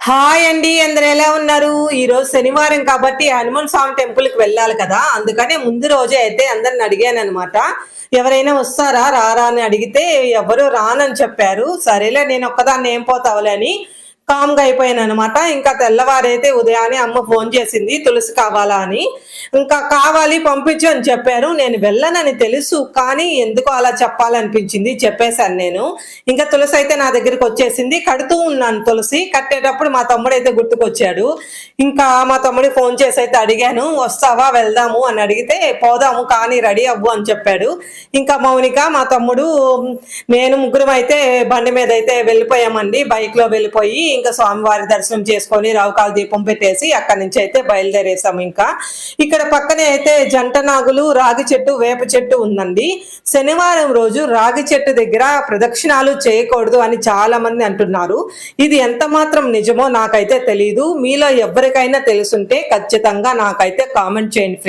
Hi అండి అందరు ఎలా ఉన్నారు? ఈ రోజు శనివారం కాబట్టి హనుమాన్ స్వామి టెంపుల్కి వెళ్ళాలి కదా. అందుకనే ముందు రోజే అయితే అందరిని అడిగాను అనమాట ఎవరైనా వస్తారా రారా అని అడిగితే ఎవరు రానని చెప్పారు. సరేలే నేను ఒక్కదాన్ని ఏం పోతావులే అని కామ్గా అయిపోయాను అనమాట ఇంకా తెల్లవారైతే ఉదయాన్నే అమ్మ ఫోన్ చేసింది తులసి కావాలా? అని. ఇంకా కావాలి పంపించు అని చెప్పారు నేను వెళ్ళనని తెలుసు కానీ ఎందుకో అలా చెప్పాలనిపించింది చెప్పేశాను నేను. ఇంకా తులసి అయితే నా దగ్గరికి వచ్చేసింది. కడుతూ ఉన్నాను తులసి. కట్టేటప్పుడు మా తమ్ముడు అయితే గుర్తుకొచ్చాడు. ఇంకా మా తమ్ముడికి ఫోన్ చేసి అయితే అడిగాను వస్తావా? వెళ్దాము అని అడిగితే పోదాము కానీ రెడీ అవ్వు అని చెప్పాడు. ఇంకా మౌనిక మా తమ్ముడు నేను ముగ్గురం అయితే బండి మీద అయితే వెళ్ళిపోయామండి. బైక్లో వెళ్ళిపోయి ఇంకా స్వామివారి దర్శనం చేసుకొని రావుకాల దీపం పెట్టేసి అక్కడి నుంచి అయితే బయలుదేరేసాం ఇంకా. ఇక్కడ పక్కనే అయితే జంట నాగులు రాగి చెట్టు వేప చెట్టు ఉందండి. శనివారం రోజు రాగి చెట్టు దగ్గర ప్రదక్షిణాలు చేయకూడదు అని చాలా మంది అంటున్నారు. ఇది ఎంత మాత్రం నిజమో నాకైతే తెలియదు మీలో ఎవరికైనా తెలుసుంటే ఖచ్చితంగా నాకైతే కామెంట్ చేయండి ఫ్రెండ్స్.